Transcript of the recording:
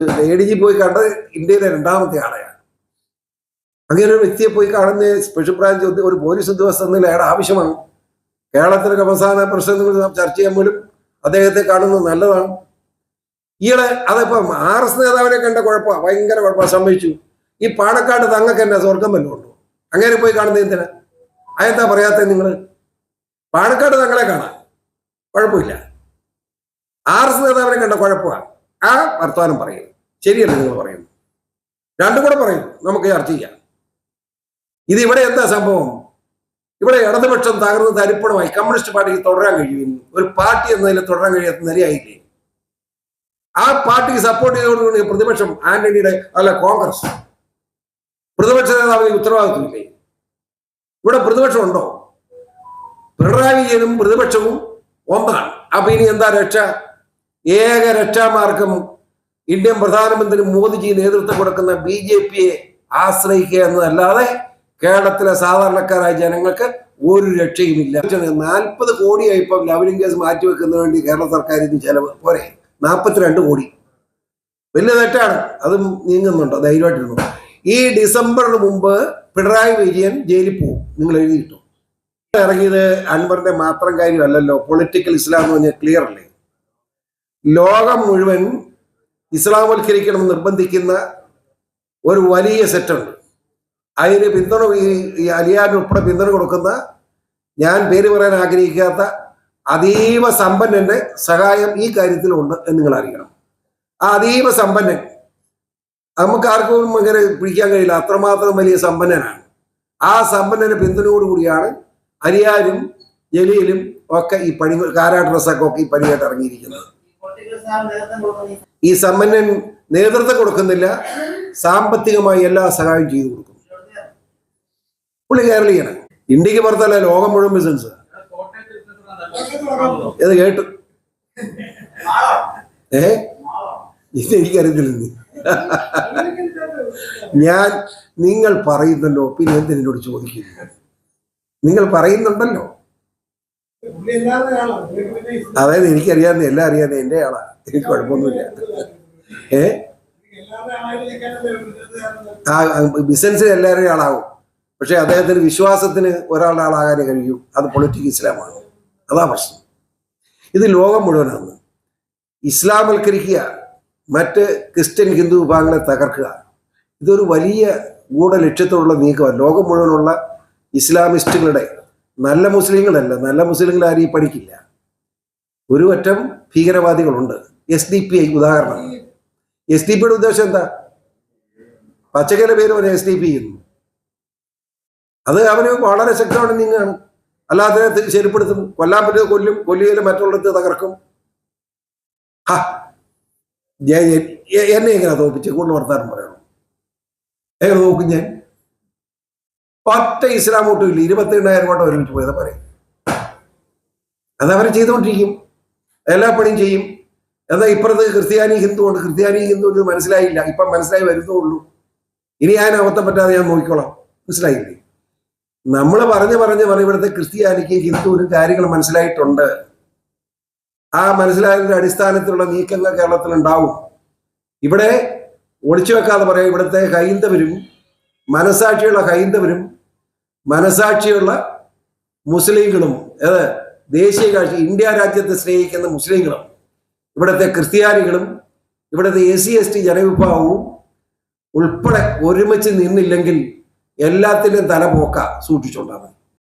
A പോയി കണ്ടത് ഇന്ത്യയിലെ രണ്ടാമത്തെ ആളെയാണ്. അങ്ങനെ ഒരു വ്യക്തിയെ പോയി കാണുന്ന സ്പെഷ്യൽ ബ്രാഞ്ച് ഒരു പോലീസ് ഉദ്യോഗസ്ഥ എന്നുള്ള അയാളുടെ ആവശ്യമാണ്. കേരളത്തിലെ അവസാന പ്രശ്നങ്ങൾ ചർച്ച ചെയ്യാൻ പോലും അദ്ദേഹത്തെ കാണുന്നത് നല്ലതാണ്. ഇയാളെ അതിപ്പം ആർ എസ് നേതാവിനെ കണ്ട കുഴപ്പമാണ് ഭയങ്കര കുഴപ്പമാണ് സംഭവിച്ചു ഈ പാണക്കാട് തങ്ങൾക്ക് എന്നെ സ്വർഗം വല്ലതും ഉണ്ടോ? അങ്ങനെ പോയി കാണുന്നത് എന്തിനാ? അതെന്താ പറയാത്തത് നിങ്ങൾ പാണക്കാട് തങ്ങളെ കാണാം. കുഴപ്പമില്ല. ആർ എസ് നേതാവിനെ കണ്ട കുഴപ്പമാണ് ആ വർത്തമാനം പറയുന്നു. ശരിയല്ല നിങ്ങൾ പറയുന്നു രണ്ടും കൂടെ പറയും. നമുക്ക് ചർച്ച ചെയ്യാം. ഇത് ഇവിടെ എന്താ സംഭവം? ഇവിടെ ഇടതുപക്ഷം തകർന്ന് തരിപ്പണമായി കമ്മ്യൂണിസ്റ്റ് പാർട്ടിക്ക് തുടരാൻ കഴിയുന്നു. ഒരു പാർട്ടി എന്നതിൽ തുടരാൻ കഴിയാത്ത നിലയായില്ലേ? ആ പാർട്ടിക്ക് സപ്പോർട്ട് ചെയ്തുകൊണ്ട് പ്രതിപക്ഷം ആന്റണിയുടെ അല്ല കോൺഗ്രസ്. പ്രതിപക്ഷ നേതാവിന് ഉത്തരവാദിത്വമില്ലേ? ഇവിടെ പ്രതിപക്ഷം ഉണ്ടോ? പിണറായി വിജയനും പ്രതിപക്ഷവും ഒന്നാണ്. അപ്പൊ ഇനി എന്താ രക്ഷ? ഏക രക്ഷാമാർഗം ഇന്ത്യൻ പ്രധാനമന്ത്രി മോദിജി നേതൃത്വം കൊടുക്കുന്ന ബി ജെ പിയെ ആശ്രയിക്കുക എന്നതല്ലാതെ കേരളത്തിലെ സാധാരണക്കാരായ ജനങ്ങൾക്ക് ഒരു രക്ഷയുമില്ല. നാൽപ്പത് കോടിയായി ഇപ്പം ലവലിംഗ് കേസ് മാറ്റിവെക്കുന്നതിന് വേണ്ടി കേരള സർക്കാർ ഇത് ചെലവ്. പോരെ നാൽപ്പത്തിരണ്ട് കോടി. വലിയ തെറ്റാണ്. അതും നീങ്ങുന്നുണ്ടോ? ധൈര്യമായിട്ടിരുന്നു? ഈ ഡിസംബറിന് മുമ്പ് പിണറായി വിജയൻ ജയിലിൽ പോകും. നിങ്ങൾ എഴുതി കിട്ടും ഇറങ്ങിയത് അൻവറിന്റെ മാത്രം കാര്യമല്ലല്ലോ. പൊളിറ്റിക്കൽ ഇസ്ലാം എന്ന് പറഞ്ഞാൽ ക്ലിയർ അല്ലേ ലോകം മുഴുവൻ ഇസ്ലാമവൽക്കരിക്കണം നിർബന്ധിക്കുന്ന ഒരു വലിയ സെറ്റുണ്ട്. അതിന് പിന്തുണ ഈ അലിയാൻ ഉൾപ്പെടെ പിന്തുണ കൊടുക്കുന്ന ഞാൻ പേര് പറയാൻ ആഗ്രഹിക്കാത്ത അതീവ സമ്പന്നന്റെ സഹായം ഈ കാര്യത്തിലുണ്ട് എന്ന് നിങ്ങൾ അറിയണം. ആ അതീവ സമ്പന്നൻ നമുക്ക് ആർക്കും അങ്ങനെ പിടിക്കാൻ കഴിയില്ല. അത്രമാത്രം വലിയ സമ്പന്നനാണ്. ആ സമ്പന്നന്റെ പിന്തുണയോടുകൂടിയാണ് അരിയാരും ജലീലും ഒക്കെ ഈ പണി കാരാ ഡ്രസ്സൊക്കെ ഒക്കെ ഈ പണിയായിട്ട് ഇറങ്ങിയിരിക്കുന്നത്. ഈ സമ്പന്നൻ നേതൃത്വം കൊടുക്കുന്നില്ല. സാമ്പത്തികമായി എല്ലാ സഹായം ചെയ്തു കൊടുക്കും പുള്ളി കേരളീയനാണ് ഇന്ത്യയ്ക്ക് പുറത്തല്ല ലോകം മുഴുവൻ ബിസിനസ് ഇത് കേട്ടു. ഏ? ഇത് എനിക്കറിയത്തില്ല ഞാൻ നിങ്ങൾ പറയുന്നല്ലോ പിന്നെ എന്തിനോട് ചോദിക്കുന്നു? നിങ്ങൾ പറയുന്നുണ്ടല്ലോ. അതായത് എനിക്കറിയാവുന്ന എല്ലാം അറിയാവുന്ന എന്റെ ആളാ. എനിക്ക് കുഴപ്പമൊന്നുമില്ല. ഏ? ആ ബിസിനസ്സിൽ എല്ലാവരുടെയും ആളാവും പക്ഷെ അദ്ദേഹത്തിന് വിശ്വാസത്തിന് ഒരാളുടെ ആളാകാനേ കഴിയൂ. അത് പൊളിറ്റിക് ഇസ്ലാമാണ്. അതാ പ്രശ്നം. ഇത് ലോകം മുഴുവനാണ്. ഇസ്ലാമവൽക്കരിക്കുക മറ്റ് ക്രിസ്ത്യൻ ഹിന്ദു വിഭാഗങ്ങളെ തകർക്കുക ഇതൊരു വലിയ ഗൂഢ ലക്ഷ്യത്തോടുള്ള നീക്കമാണ് ലോകം മുഴുവനുള്ള ഇസ്ലാമിസ്റ്റുകളുടെ നല്ല മുസ്ലിങ്ങളല്ല നല്ല മുസ്ലിങ്ങൾ ആരും ഈ പഠിക്കില്ല ഒരു അറ്റം ഭീകരവാദികളുണ്ട്. എസ് ഡി പി ഐ ഉദാഹരണം. എസ് ഡി പിയുടെ ഉദ്ദേശം എന്താ? പച്ചക്കല പേര് പോലെ എസ് ഡി പി ചെയ്യുന്നു. അത് അവന് വളരെ ശക്തമാണ് നീങ്ങാണ്. അല്ലാതെ ശരിപ്പെടുത്തും. കൊല്ലാൻ പറ്റിയത് കൊല്ലും കൊല്ലുകയിലും മറ്റുള്ളടത്ത് തകർക്കും. എന്നെ എങ്ങനെ തോപ്പിച്ച്? കൂടുതൽ വർത്താനം പറയണം. എങ്ങനെ നോക്കും ഞാൻ? ഒറ്റ ഇസ്ലാം വോട്ടും ഇല്ല ഇരുപത്തി എണ്ണായിരം വോട്ട് ഒരുമിച്ച് പോയതാ പറയും അത് അവർ ചെയ്തുകൊണ്ടിരിക്കും. എല്ലാ പണിയും ചെയ്യും. എന്നാൽ ഇപ്പുറത്ത് ക്രിസ്ത്യാനി ഹിന്ദു ഉണ്ട്. ക്രിസ്ത്യാനി ഹിന്ദു ഇത് മനസ്സിലായില്ല. ഇപ്പം മനസ്സിലായി വരുന്നുള്ളൂ ഇനി ഞാൻ അബദ്ധം പറ്റാതെ ഞാൻ നോക്കിക്കോളാം. മനസ്സിലായില്ലേ? നമ്മൾ പറഞ്ഞു പറഞ്ഞ് പറഞ്ഞ് ഇവിടുത്തെ ക്രിസ്ത്യാനിക്ക് ഹിന്ദുവിനും കാര്യങ്ങൾ മനസ്സിലായിട്ടുണ്ട്. ആ മനസ്സിലായതിന്റെ അടിസ്ഥാനത്തിലുള്ള നീക്കങ്ങൾ കേരളത്തിൽ ഉണ്ടാവും. ഇവിടെ ഒളിച്ചു വെക്കാതെ പറയാം. ഇവിടുത്തെ ഹൈന്ദവരും മനസാക്ഷിയുള്ള ഹൈന്ദവരും മനസാക്ഷിയുള്ള മുസ്ലിങ്ങളും അത് ദേശീയ കാഴ്ച ഇന്ത്യ രാജ്യത്തെ സ്നേഹിക്കുന്ന മുസ്ലിങ്ങളും ഇവിടുത്തെ ക്രിസ്ത്യാനികളും ഇവിടുത്തെ എസ് സി എസ് ടി ജനവിഭാഗവും ഉൾപ്പെടെ ഒരുമിച്ച് നിന്നില്ലെങ്കിൽ എല്ലാത്തിന്റെയും തല പോക്ക സൂക്ഷിച്ചുണ്ടാകും